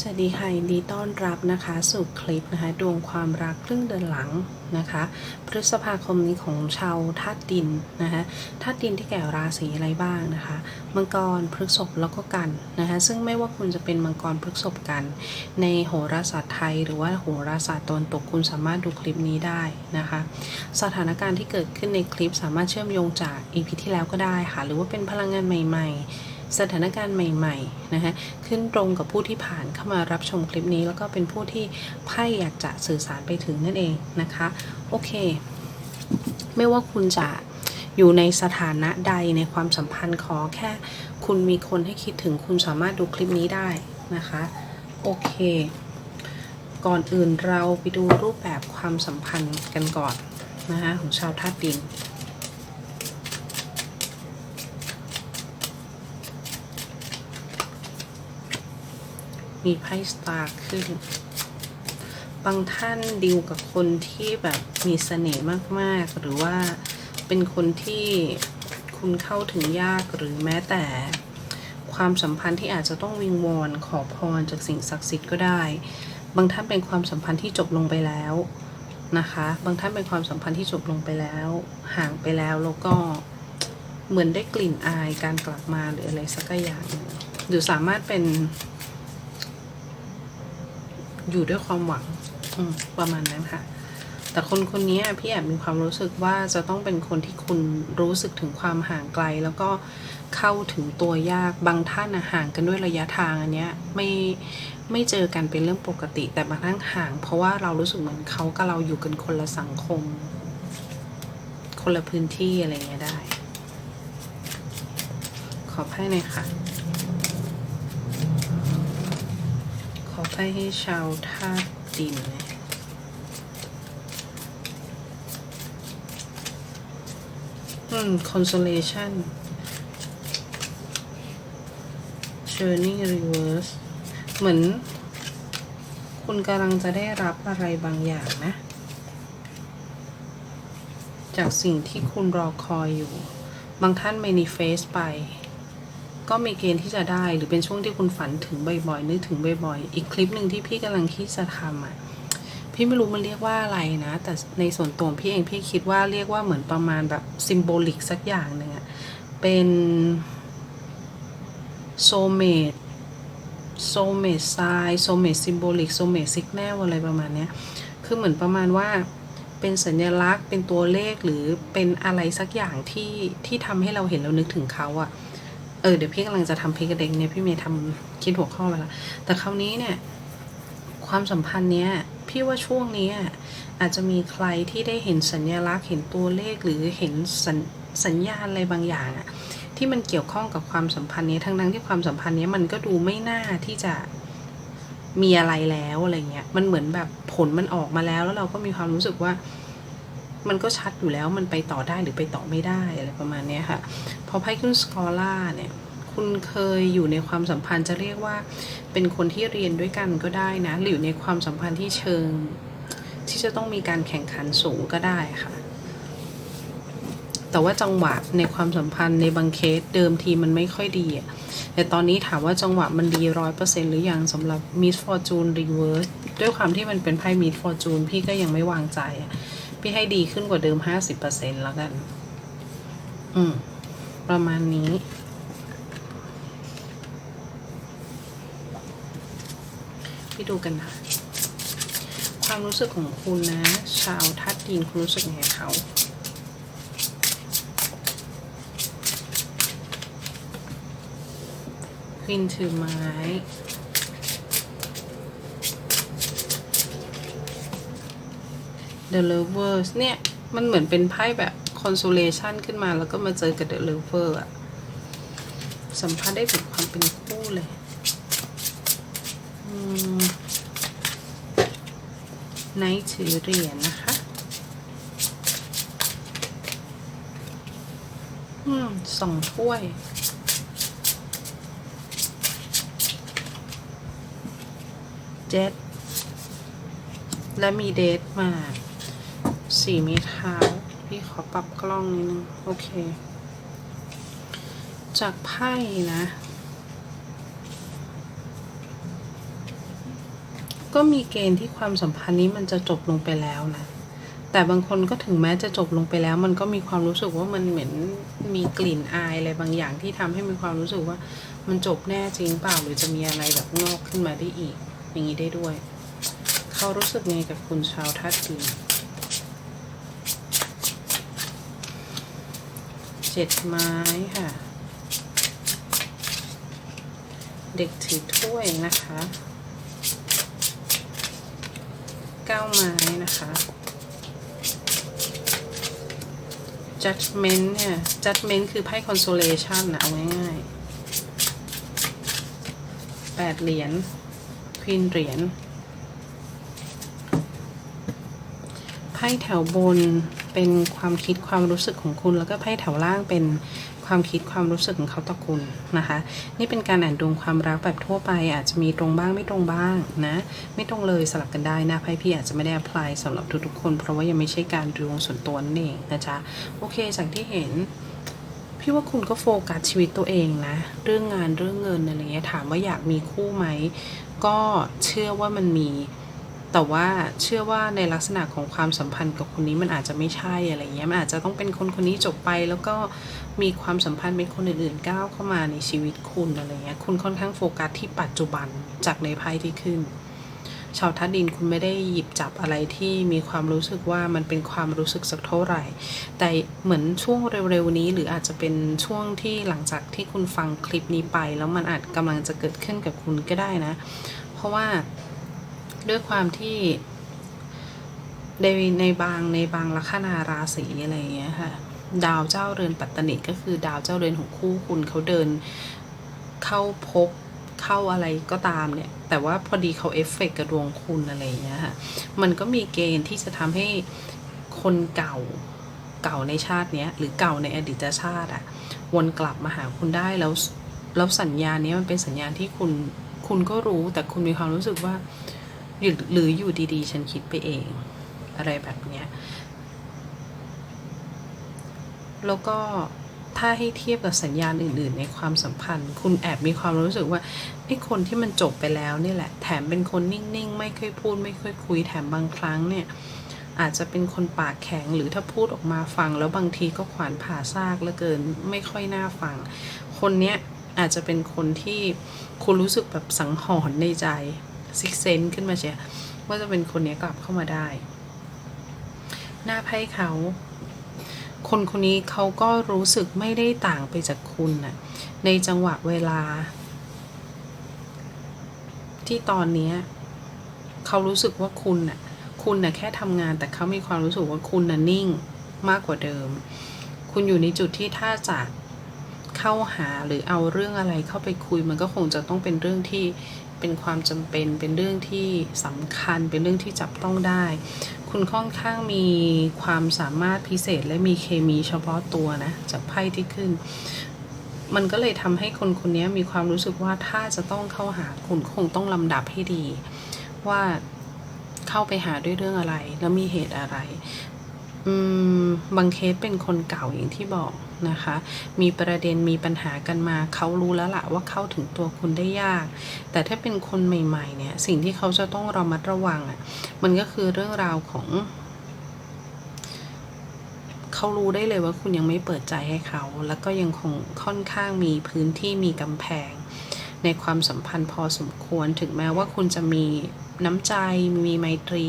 สวัสดีค่ะยินดีต้อนรับนะคะ สู่คลิปนะคะดวงความรักครึ่งเดือนหลังนะคะ พฤษภาคมนี้ของชาวธาตุดินนะคะธาตุดินที่แก่ราศีอะไรบ้างนะคะ มังกรพฤษภแล้วก็กันนะคะซึ่งไม่ว่าคุณจะเป็นมังกรพฤษภกัน ในโหราศาสตร์ไทย หรือว่าโหราศาสตร์ตนตกคุณสามารถดูคลิปนี้ได้นะคะ สถานการณ์ที่เกิดขึ้นในคลิปสามารถเชื่อมโยงจากอีพีที่แล้วก็ได้ค่ะ หรือว่าเป็นพลังงานใหม่ ๆ สถานการณ์ใหม่ๆนะคะขึ้นตรงกับผู้ที่ผ่านเข้ามารับชมคลิปนี้ แล้วก็เป็นผู้ที่ไพ่อยากจะสื่อสารไปถึงนั่นเองนะคะ โอเค ไม่ว่าคุณจะอยู่ในสถานะใดในความสัมพันธ์ขอแค่ คุณมีคนให้คิดถึงคุณสามารถดูคลิปนี้ได้นะคะ โอเค ก่อนอื่นเราไปดูรูปแบบความสัมพันธ์กันก่อนนะคะของชาวธาตุดิน มีไพ่สตาร์ขึ้น บางท่านดิวกับคนที่แบบมีเสน่ห์มากๆ หรือว่าเป็นคนที่คุณเข้าถึงยากหรือแม้แต่ความสัมพันธ์ที่อาจจะต้องวิงวอนขอพรจากสิ่งศักดิ์สิทธิ์ก็ได้ บางท่านเป็นความสัมพันธ์ที่จบลงไปแล้วนะคะ บางท่านเป็นความสัมพันธ์ที่จบลงไปแล้ว ห่างไปแล้วแล้วก็เหมือนได้กลิ่นอายการกลับมาหรืออะไรสักอย่างหนึ่งหรือสามารถเป็น อยู่ด้วยความหวังประมาณนั้นค่ะ แต่คนคนนี้พี่แอบมีความรู้สึกว่าจะต้องเป็นคนที่คุณรู้สึกถึงความห่างไกล แล้วก็เข้าถึงตัวยากบางท่านห่างกันด้วยระยะทางอันเนี้ยไม่ไม่เจอกันเป็นเรื่องปกติ แต่บางท่านห่าง เพราะว่าเรารู้สึกเหมือนเขากับเราอยู่กันคนละสังคม คนละพื้นที่อะไรเงี้ยได้ ขอไพ่หน่อยค่ะ ขอ ไพ่ให้ชาวธาตุดินน่อยอืม consolation journey reverse เหมือน คุณกำลังจะได้รับอะไรบางอย่างนะ จากสิ่งที่คุณรอคอยอยู่ บางท่าน manifest ไป ก็มีเกณฑ์ที่จะได้หรือเป็นช่วงที่คุณฝันถึงบ่อยๆนึกถึงบ่อยๆ อีกคลิปหนึ่งที่พี่กำลังคิดจะทำอะพี่ไม่รู้มันเรียกว่าอะไรนะ แต่ในส่วนตัวพี่เองพี่คิดว่าเรียกว่าเหมือนประมาณแบบซิมโบลิกสักอย่างหนึ่งอะเป็นโซเมดโซเมดไซโซเมดซิมโบลิกโซเมดซิกแนลอะไรประมาณเนี้ยคือเหมือนประมาณว่าเป็นสัญลักษณ์เป็นตัวเลขหรือเป็นอะไรสักอย่างที่ที่ทำให้เราเห็นเรานึกถึงเขาอะ ออเดี๋ยวพี่กำลังจะทำเพกเด็กเนี่ยพี่เมย์ทำคิดหัวข้อไปแล้วแต่คราวนี้เนี่ยความสัมพันธ์เนี้ยพี่ว่าช่วงนี้อะอาจจะมีใครที่ได้เห็นสัญลักษณ์เห็นตัวเลขหรือเห็นสัญสัญญาณอะไรบางอย่างอะที่มันเกี่ยวข้องกับความสัมพันธ์นี้ทั้งนั้นที่ความสัมพันธ์นี้มันก็ดูไม่น่าที่จะมีอะไรแล้วอะไรเงี้ยมันเหมือนแบบผลมันออกมาแล้วแล้วเราก็มีความรู้สึกว่า มันก็ชัดอยู่แล้วมันไปต่อได้หรือไปต่อไม่ได้อะไรประมาณนี้ค่ะ พอไพ่ขึ้นสกอล่าเนี่ยคุณเคยอยู่ในความสัมพันธ์จะเรียกว่าเป็นคนที่เรียนด้วยกันก็ได้นะ หรืออยู่ในความสัมพันธ์ที่เชิง ที่จะต้องมีการแข่งขันสูงก็ได้ค่ะ แต่ว่าจังหวะในความสัมพันธ์ในบางเคสเดิมทีมันไม่ค่อยดีแต่ตอนนี้ถามว่าจังหวะมันดีร้อยเปอร์เซ็นหรือยังสำหรับ Miss Fortune Reverse ด้วยความที่มันเป็นไพ่ Miss Fortune พี่ก็ยังไม่วางใจ พี่ให้ดีขึ้นกว่าเดิมห้าสิบเปอร์เซ็นแล้วกัน อืม ประมาณนี้ไปดูกันนะความรู้สึกของคุณนะ ชาวทัดดินคุณรู้สึกไงกับเขาควินถือไม้ The Lovers เนี่ย มันเหมือนเป็นไพ่แบบ consolation ขึ้นมาแล้วก็มาเจอกับ The Lover อะสัมผัสได้ถึงความเป็นคู่เลยไนท์ถือเหรียญนะคะ อืมสองถ้วยเจ็ดและมีเดทมา สี่เมเท้าพี่ขอปรับกล้องนิดนึง โอเค จากไพ่นะ ก็มีเกณฑ์ที่ความสัมพันธ์นี้มันจะจบลงไปแล้วนะ แต่บางคนก็ถึงแม้จะจบลงไปแล้ว มันก็มีความรู้สึกว่ามันเหมือนมีกลิ่นอายอะไรบางอย่างที่ทำให้มีความรู้สึกว่ามันจบแน่จริงเปล่าหรือจะมีอะไรแบบงอกขึ้นมาได้อีก อย่างนี้ได้ด้วย เขารู้สึกไงกับคุณชาวทัดดิน เจ็ดไม้ค่ะ เด็กถือถ้วยนะคะเก้าไม้นะคะ judgment เนี่ย judgment คือไพ่ consolation นะเอาง่ายๆแปดเหรียญ queen เหรียญ ไพ่แถวบน เป็นความคิดความรู้สึกของคุณ แล้วก็ไพ่แถวล่างเป็นความคิดความรู้สึกของเขาต่อคุณนะคะ นี่เป็นการอ่านดวงความรักแบบทั่วไป อาจจะมีตรงบ้างไม่ตรงบ้างนะ ไม่ตรงเลยสลับกันได้นะไพ่พี่อาจจะไม่ได้ apply สำหรับทุกๆคน เพราะว่ายังไม่ใช่การดวงส่วนตัวนั่นเองนะจ๊ะโอเคจากที่เห็นพี่ว่าคุณก็โฟกัสชีวิตตัวเองนะ เรื่องงานเรื่องเงินอะไรเงี้ยถามว่าอยากมีคู่ไหมก็เชื่อว่ามันมี แต่ว่าเชื่อว่าในลักษณะของความสัมพันธ์กับคนนี้มันอาจจะไม่ใช่อะไรเงี้ยมันอาจจะต้องเป็นคนคนนี้จบไป แล้วก็มีความสัมพันธ์เป็นคนอื่นๆก้าวเข้ามาในชีวิตคุณอะไรเงี้ยคุณค่อนข้างโฟกัสที่ปัจจุบันจากในไพ่ที่ขึ้น ชาวทัดดินคุณไม่ได้หยิบจับอะไรที่มีความรู้สึกว่ามันเป็นความรู้สึกสักเท่าไหร่ แต่เหมือนช่วงเร็วๆนี้ หรืออาจจะเป็นช่วงที่หลังจากที่คุณฟังคลิปนี้ไป แล้วมันอาจกำลังจะเกิดขึ้นกับคุณก็ได้นะ เพราะว่า ด้วยความที่ในในบางในบางลัคนาราศีอะไรอย่างเงี้ยค่ะ ดาวเจ้าเรือนปัตตนิก็คือดาวเจ้าเรือนของคู่คุณเขาเดินเข้าพบเข้าอะไรก็ตามเนี่ย แต่ว่าพอดีเขาเอฟเฟกต์กับดวงคุณอะไรอย่างเงี้ยค่ะ มันก็มีเกณฑ์ที่จะทำให้คนเก่าเก่าในชาติเนี้ยหรือเก่าในอดีตชาติอะวนกลับมาหาคุณได้แล้วแล้วสัญญาณนี้มันเป็นสัญญาณที่คุณคุณก็รู้แต่คุณมีความรู้สึกว่า หรือหรืออยู่ดีๆ ฉันคิดไปเอง อะไรแบบเนี้ย แล้วก็ถ้าให้เทียบกับสัญญาณอื่น ๆ ในความสัมพันธ์ คุณแอบมีความรู้สึกว่าไอ้คนที่มันจบไปแล้วนี่แหละ แถมเป็นคนนิ่ง ๆ ไม่ค่อยพูด ไม่ค่อยคุย แถมบางครั้งเนี่ย อาจจะเป็นคนปากแข็ง หรือถ้าพูดออกมาฟัง แล้วบางทีก็ขวานผ่าซากเหลือเกิน ไม่ค่อยน่าฟัง คนเนี้ยอาจจะเป็นคนที่คุณรู้สึกแบบสังหรณ์ในใจ ซิกเซนขึ้นมาเชียว่าจะเป็นคนนี้กลับเข้ามาได้ หน้าไพ่เขา คนคนนี้เขาก็รู้สึกไม่ได้ต่างไปจากคุณน่ะ ในจังหวะเวลา ที่ตอนนี้เขารู้สึกว่าคุณน่ะ คุณน่ะแค่ทำงานแต่เขามีความรู้สึกว่าคุณน่ะนิ่งมากกว่าเดิม คุณอยู่ในจุดที่ถ้าจะเข้าหาหรือเอาเรื่องอะไรเข้าไปคุยมันก็คงจะต้องเป็นเรื่องที่ เป็นความจำเป็นเป็นเรื่องที่สำคัญเป็นเรื่องที่จับต้องได้ คุณค่อนข้างมีความสามารถพิเศษและมีเคมีเฉพาะตัวนะจากไพ่ที่ขึ้น มันก็เลยทำให้คนคนนี้มีความรู้สึกว่าถ้าจะต้องเข้าหาคุณคงต้องลำดับให้ดี ว่าเข้าไปหาด้วยเรื่องอะไร แล้วมีเหตุอะไร บางเคสเป็นคนเก่าอย่างที่บอกนะคะ มีประเด็นมีปัญหากันมา เขารู้แล้วล่ะว่าเข้าถึงตัวคุณได้ยาก แต่ถ้าเป็นคนใหม่ๆเนี่ย สิ่งที่เขาจะต้องระมัดระวังอะ่ะ มันก็คือเรื่องราวของ เขารู้ได้เลยว่าคุณยังไม่เปิดใจให้เขา แล้วก็ยังคงค่อนข้างมีพื้นที่มีกำแพง ในความสัมพันธ์พอสมควร ถึงแม้ว่าคุณจะมี น้ำใจมีไมตรี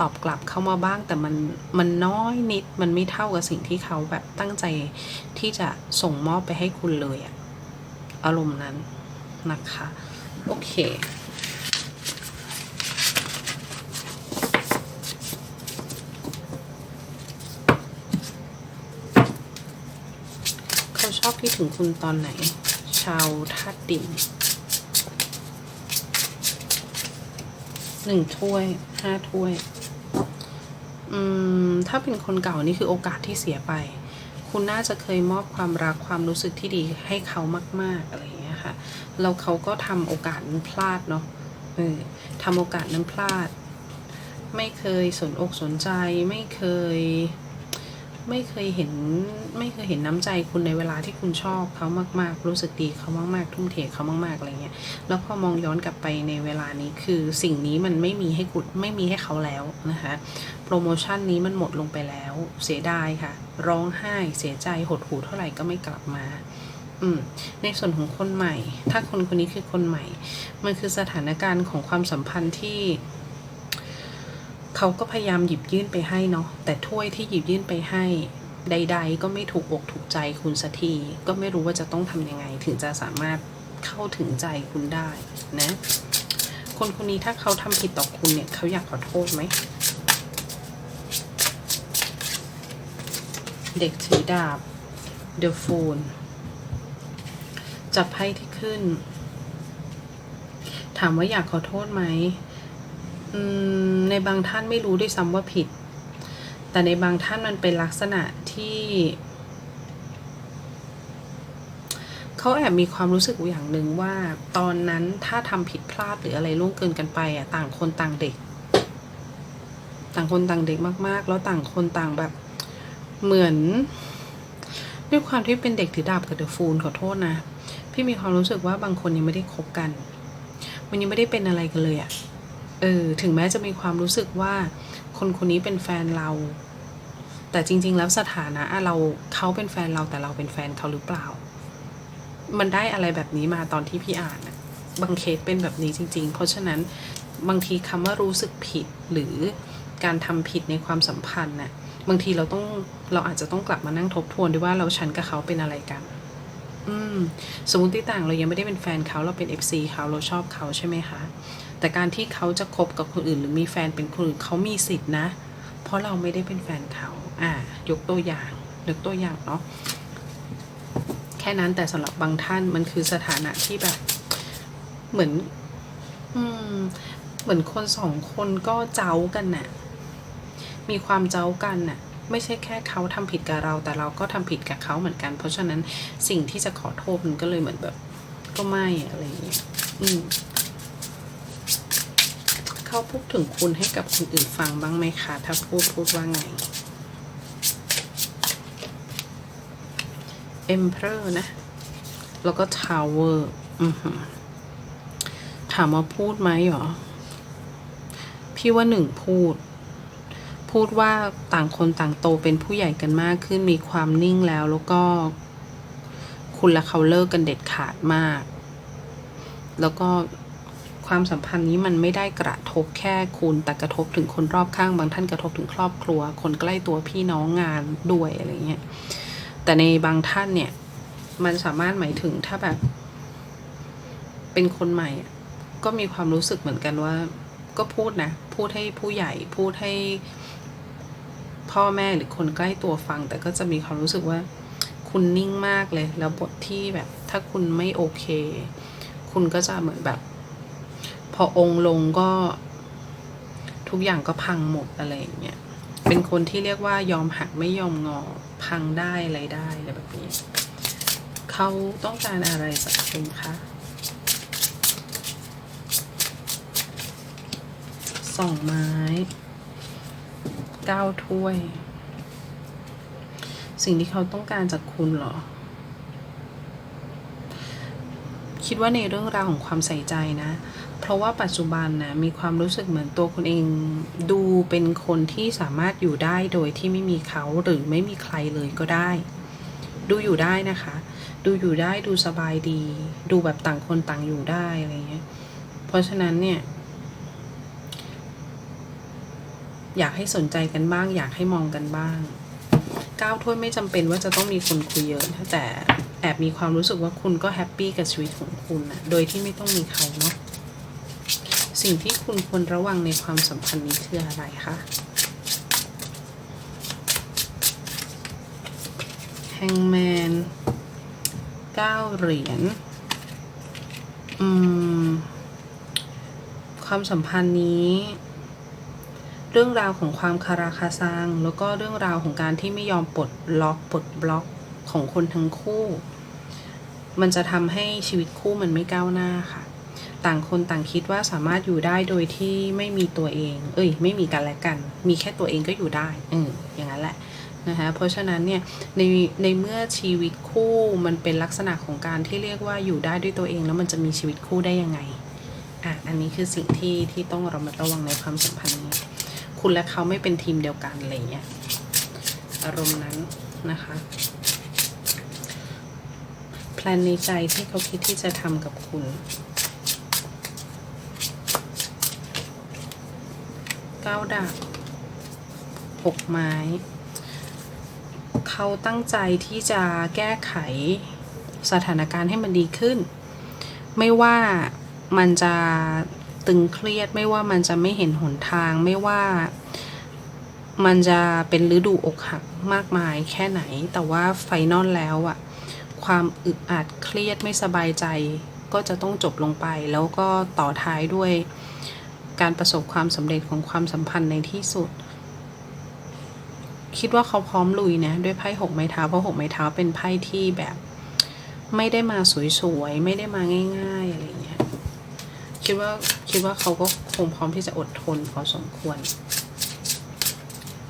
ตอบกลับเข้ามาบ้าง แต่มันมันน้อยนิดมันไม่เท่ากับสิ่งที่เขาแบบตั้งใจที่จะส่งมอบไปให้คุณเลยอะอารมณ์นั้นนะคะ โอเคเขาชอบที่ถึงคุณตอนไหน ชาวธาตุดิน หนึ่งถ้วยห้าถ้วย อืม ถ้าเป็นคนเก่านี่คือโอกาสที่เสียไป คุณน่าจะเคยมอบความรักความรู้สึกที่ดีให้เขามาก ๆ อะไรอย่างเงี้ยค่ะ แล้วเขาก็ทำโอกาสนั้นพลาดเนาะเออทำโอกาสนั้นพลาด ไม่เคยสนอกสนใจ ไม่เคย ไม่เคยเห็นไม่เคยเห็นน้ำใจคุณในเวลาที่คุณชอบเขามาก ๆ รู้สึกดีเขามาก ๆ ทุ่มเทเขามาก ๆ อะไรเงี้ย แล้วพอมองย้อนกลับไปในเวลานี้คือสิ่งนี้มันไม่มีให้กุดไม่มีให้เขาแล้วนะคะ โปรโมชั่นนี้มันหมดลงไปแล้ว เสียดายค่ะ ร้องไห้เสียใจหดหู่เท่าไหร่ก็ไม่กลับมาอืมในส่วนของคนใหม่ ถ้าคนคนนี้คือคนใหม่ มันคือสถานการณ์ของความสัมพันธ์ที่ เขาก็พยายามหยิบยื่นไปให้เนาะแต่ถ้วยที่หยิบยื่นไปให้ใด ๆ ก็ไม่ถูกอกถูกใจคุณสักทีก็ไม่รู้ว่าจะต้องทำยังไง ถึงจะสามารถเข้าถึงใจคุณได้นะ คนคนนี้ถ้าเขาทำผิดต่อคุณเนี่ยเขาอยากขอโทษไหมเด็กถือดาบ The Fool จับไพ่ที่ขึ้น ถามว่าอยากขอโทษไหมอืม ในบางท่านไม่รู้ด้วยซ้ำว่าผิด แต่ในบางท่านมันเป็นลักษณะที่ เขาแอบมีความรู้สึกอย่างหนึ่งว่า ตอนนั้นถ้าทำผิดพลาดหรืออะไรล่วงเกินกันไปอะต่างคนต่างเด็ก ต่างคนต่างเด็กมาก ๆ แล้วต่างคนต่างแบบเหมือน ด้วยความที่เป็นเด็กถือดาบกับเดอะฟูลขอโทษนะ พี่มีความรู้สึกว่าบางคนยังไม่ได้คบกัน มันยังไม่ได้เป็นอะไรกันเลยอะ่ะ เออถึงแม้จะมีความรู้สึกว่าคนคนนี้เป็นแฟนเรา แต่จริง ๆ แล้วสถานะเราเขาเป็นแฟนเราแต่เราเป็นแฟนเขาหรือเปล่า มันได้อะไรแบบนี้มาตอนที่พี่อ่านบางเคสเป็นแบบนี้จริง ๆ เพราะฉะนั้นบางทีคำว่ารู้สึกผิดหรือการทำผิดในความสัมพันธ์น่ะบางทีเราต้องเราอาจจะต้องกลับมานั่งทบทวนด้วยว่าเราฉันกับเขาเป็นอะไรกัน อืมสมมติต่างเรายังไม่ได้เป็นแฟนเขาเราเป็น FC เขาเราชอบเขาใช่ไหมคะ แต่การที่เขาจะคบกับคนอื่น หรือมีแฟนเป็นคนอื่นเขามีสิทธินะ เพราะเราไม่ได้เป็นแฟนเขาอ่ายกตัวอย่างยกตัวอย่างเนาะแค่นั้นแต่สำหรับบางท่านมันคือสถานะที่แบบ เหมือน อืม เหมือนคนสองคนก็เจ้ากันน่ะ มีความเจ้ากันน่ะ ไม่ใช่แค่เขาทำผิดกับเรา แต่เราก็ทำผิดกับเขาเหมือนกัน เพราะฉะนั้นสิ่งที่จะขอโทษมันก็เลยเหมือนแบบ ก็ไม่อะไรอย่างเงี้ยอืมเขาพูดถึงคุณให้กับคนอื่นฟังบ้างไหมคะ ถ้าพูดพูดว่าไง Emperor นะ แล้วก็ Tower อือหือถามว่าพูดไหมหรอ พี่ว่าหนึ่งพูด พูดว่าต่างคนต่างโตเป็นผู้ใหญ่กันมากขึ้นมีความนิ่งแล้วแล้วก็ คุณและเขาเลิกกันเด็ดขาดมาก แล้วก็ความสัมพันธ์นี้มันไม่ได้กระทบแค่คุณแต่กระทบถึงคนรอบข้างบางท่านกระทบถึงครอบครัว คนใกล้ตัวพี่น้องงานด้วยอะไรเงี้ยแต่ในบางท่านเนี่ย มันสามารถหมายถึงถ้าแบบ เป็นคนใหม่ ก็มีความรู้สึกเหมือนกันว่า ก็พูดนะ พูดให้ผู้ใหญ่พูดให้ พ่อแม่หรือคนใกล้ตัวฟัง แต่ก็จะมีความรู้สึกว่าคุณนิ่งมากเลย แล้วบทที่แบบถ้าคุณไม่โอเค คุณก็จะเหมือนแบบ พอองค์ลงก็ทุกอย่างก็พังหมดอะไรอย่างเงี้ย เป็นคนที่เรียกว่ายอมหักไม่ยอมงอ พังได้อะไรได้อะไรแบบนี้ เขาต้องการอะไรจากคุณคะสองไม้ เก้าถ้วย สิ่งที่เขาต้องการจากคุณเหรอ คิดว่าในเรื่องราวของความใส่ใจนะ เพราะว่าปัจจุบันนะมีความรู้สึกเหมือนตัวคุณเองดูเป็นคนที่สามารถอยู่ได้โดยที่ไม่มีเขาหรือไม่มีใครเลยก็ได้ ดูอยู่ได้นะคะ ดูอยู่ได้ดูสบายดี ดูแบบต่างคนต่างอยู่ได้อะไรเงี้ย เพราะฉะนั้นเนี่ย อยากให้สนใจกันบ้าง อยากให้มองกันบ้างก้าวถ้วยไม่จำเป็นว่าจะต้องมีคนคุยเยอะแต่แอบมีความรู้สึกว่าคุณก็แฮปปี้กับชีวิตของคุณนะโดยที่ไม่ต้องมีเขาเนาะสิ่งที่คุณควรระวังในความสัมพันธ์นี้คืออะไรคะแฮงแมนเก้าเหรียญอืมความสัมพันธ์นี้ เรื่องราวของความคาราคาซังแล้วก็เรื่องราวของการที่ไม่ยอมปลดล็อกปลดบล็อกของคนทั้งคู่ มันจะทำให้ชีวิตคู่มันไม่ก้าวหน้าค่ะ ต่างคนต่างคิดว่าสามารถอยู่ได้โดยที่ไม่มีตัวเอง เอ้ย ไม่มีกันและกัน มีแค่ตัวเองก็อยู่ได้เอออย่างนั้นแหละนะคะเพราะฉะนั้นเนี่ยในในเมื่อชีวิตคู่มันเป็นลักษณะของการที่เรียกว่าอยู่ได้ด้วยตัวเอง แล้วมันจะมีชีวิตคู่ได้ยังไงอะอันนี้คือสิ่งที่ที่ต้องระมัดระวังในความสัมพันธ์นี้ คุณและเขาไม่เป็นทีมเดียวกันอะไรเงี้ยอารมณ์นั้นนะคะแพลนในใจที่เขาคิดที่จะทำกับคุณ เก้าดาบหกไม้ เขาตั้งใจที่จะแก้ไขสถานการณ์ให้มันดีขึ้น ไม่ว่ามันจะ ตึงเครียด ไม่ว่ามันจะไม่เห็นหนทาง ไม่ว่ามันจะเป็นฤดูอกหักมากมายแค่ไหน แต่ว่าไฟนอลแล้วอะความอึดอัดเครียดไม่สบายใจ ก็จะต้องจบลงไป แล้วก็ต่อท้ายด้วยการประสบความสำเร็จของความสัมพันธ์ในที่สุด คิดว่าเขาพร้อมลุยนะด้วยไพ่หกไม้เท้าเพราะหกไม้เท้าเป็นไพ่ที่แบบ ไม่ได้มาสวยๆ ไม่ได้มาง่าย ๆ อะไรเงี้ยคิดว่า คิดว่าเขาก็คงพร้อมที่จะอดทนพอสมควร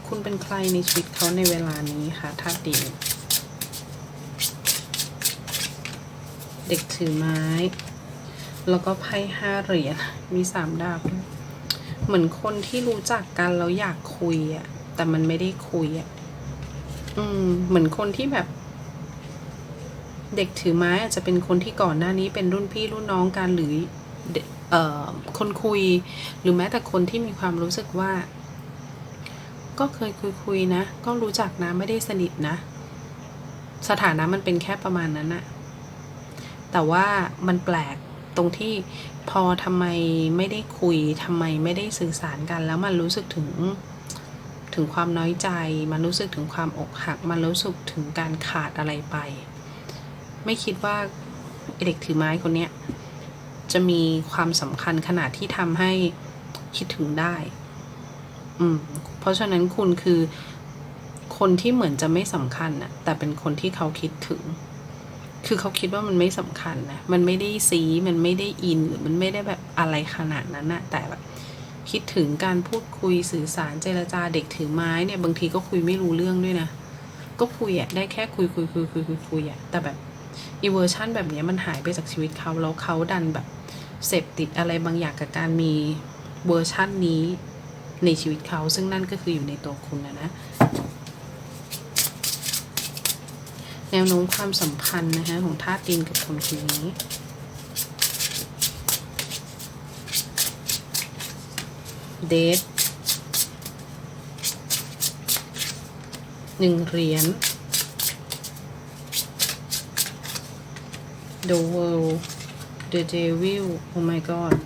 คุณเป็นใครในชีวิตเขาในเวลานี้คะธาตุดิน เด็กถือไม้ แล้วก็ไพ่ห้าเหรียญ มีสามดาบด้วเหมือนคนที่รู้จักกันแล้วอยากคุยอะแต่มันไม่ได้คุยอะอืม เหมือนคนที่แบบเด็กถือไม้อาจจะเป็นคนที่ก่อนหน้านี้เป็นรุ่นพี่รุ่นน้องกันหรือ คนคุยหรือแม้แต่คนที่มีความรู้สึกว่า ก็เคยคุยคุยๆนะ ก็รู้จักนะไม่ได้สนิทนะ สถานะมันเป็นแค่ประมาณนั้นอะแต่ว่ามันแปลกตรงที่พอทำไมไม่ได้คุยทำไมไม่ได้สื่อสารกัน แล้วมันรู้สึกถึงถึงความน้อยใจ มันรู้สึกถึงความอกหัก มันรู้สึกถึงการขาดอะไรไป ไม่คิดว่าเด็กถือไม้คนเนี้ย จะมีความสำคัญขนาดที่ทำให้คิดถึงได้ อืม เพราะฉะนั้นคุณคือคนที่เหมือนจะไม่สำคัญนะแต่เป็นคนที่เขาคิดถึง คือเขาคิดว่ามันไม่สำคัญนะ มันไม่ได้ซีมันไม่ได้อินหรือมันไม่ได้แบบอะไรขนาดนั้นนะแต่แบบคิดถึงการพูดคุยสื่อสารเจรจาเด็กถือไม้เนี่ย บางทีก็คุยไม่รู้เรื่องด้วยนะ ก็คุยอะได้แค่คุยคุยคุยคุยคุยคุยอะแต่แบบอีเวอร์ชันแบบเนี้ยมันหายไปจากชีวิตเขาแล้วเขาดันแบบ เสพติดอะไรบางอย่างกับการมีเวอร์ชันนี้ในชีวิตเขา ซึ่งนั่นก็คืออยู่ในตัวคุณนะนะ แนวโน้มความสัมพันธ์นะคะของธาตุดินกับคนคนนี้เดทหนึ่งเหรียญ The World The Devil Oh my god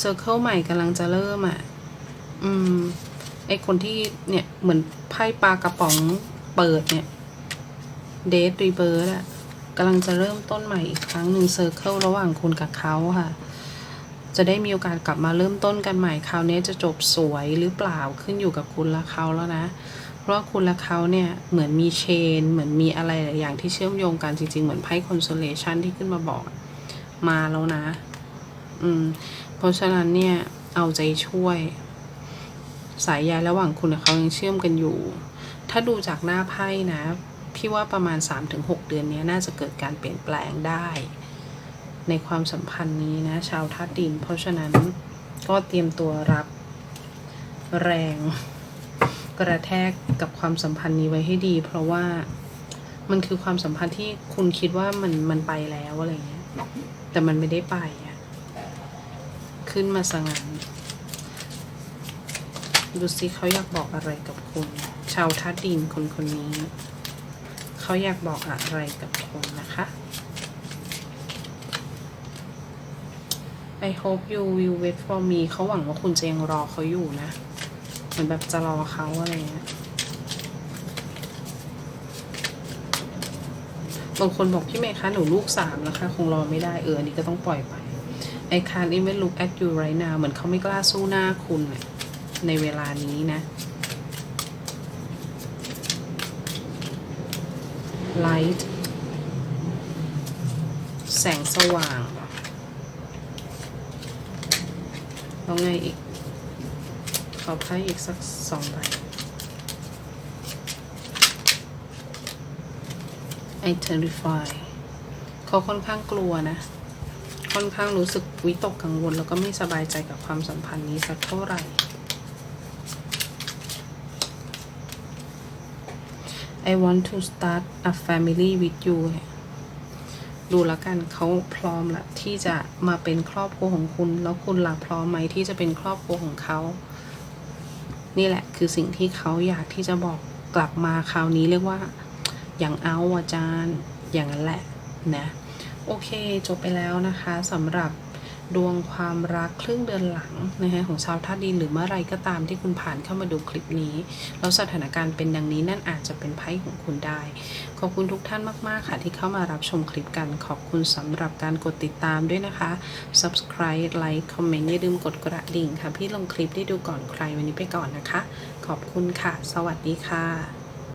Circle ใหม่กำลังจะเริ่มอะ อืม ไอคนที่เนี่ย เหมือนไพ่ปลากระป๋องเปิดเนี่ยเดทรีเบิร์ดอะกำลังจะเริ่มต้นใหม่อีกครั้งหนึ่งเซอร์เคิลระหว่างคุณกับเขาค่ะจะได้มีโอกาสกลับมาเริ่มต้นกันใหม่คราวนี้จะจบสวยหรือเปล่าขึ้นอยู่กับคุณและเขาแล้วนะ เพราะว่าคุณและเขาเนี่ยเหมือนมีเชน เหมือนมีอะไรหลายอย่างที่เชื่อมโยงกันจริงๆ เหมือนไพ่คอนโซเลชันที่ขึ้นมาบอก มาแล้วนะ อืม เพราะฉะนั้นเนี่ย เอาใจช่วย สายใยระหว่างคุณกับเขายังเชื่อมกันอยู่ ถ้าดูจากหน้าไพ่นะ พี่ว่าประมาณ 3-6 เดือนนี้น่าจะเกิดการเปลี่ยนแปลงได้ ในความสัมพันธ์นี้นะ ชาวธาตุดิน เพราะฉะนั้นก็เตรียมตัวรับแรงกระแทกกับความสัมพันธ์นี้ไว้ให้ดี เพราะว่ามันคือความสัมพันธ์ที่คุณคิดว่ามันมันไปแล้วอะไรเงี้ย แต่มันไม่ได้ไปอะขึ้นมาสงันดูสิเขาอยากบอกอะไรกับคุณ ชาวธาตุดินคนคนนี้ เขาอยากบอกอะไรกับคุณนะคะ I hope you will wait for me เขาหวังว่าคุณจะยังรอเขาอยู่นะ เหมือนแบบจะรอเขาอะไรเงี้ย บางคนบอกพี่เมย์คะหนูลูกสามแล้วค่ะคงรอไม่ได้เอออันนี้ก็ต้องปล่อยไป I can't even look at you right now เหมือนเขาไม่กล้าสู้หน้าคุณในเวลานี้นะ light แสงสว่างแล้วไงอีก ขอไพ่อีกสักสองใบ I terrify เขาค่อนข้างกลัวนะ ค่อนข้างรู้สึกวิตกกังวล แล้วก็ไม่สบายใจกับความสัมพันธ์นี้สักเท่าไหร่ I want to start a family with you ดูแล้วกันเขาพร้อมละที่จะมาเป็นครอบครัวของคุณ แล้วคุณล่ะพร้อมไหมที่จะเป็นครอบครัวของเขา นี่แหละคือสิ่งที่เขาอยากที่จะบอกกลับมาคราวนี้เรียกว่า อย่างเอาอาจารย์อย่างนั้นแหละนะโอเคจบไปแล้วนะคะสำหรับดวงความรักครึ่งเดือนหลังนะคะของชาวธาตุดินหรือเมื่อไรก็ตามที่คุณผ่านเข้ามาดูคลิปนี้ แล้วสถานการณ์เป็นดังนี้นั่นอาจจะเป็นไพ่ของคุณได้ ขอบคุณทุกท่านมากๆค่ะที่เข้ามารับชมคลิปกัน ขอบคุณสำหรับการกดติดตามด้วยนะคะ subscribe like comment อย่าลืมกดกระดิ่งค่ะ พี่ลงคลิปได้ดูก่อนใครวันนี้ไปก่อนนะคะ ขอบคุณค่ะ สวัสดีค่ะ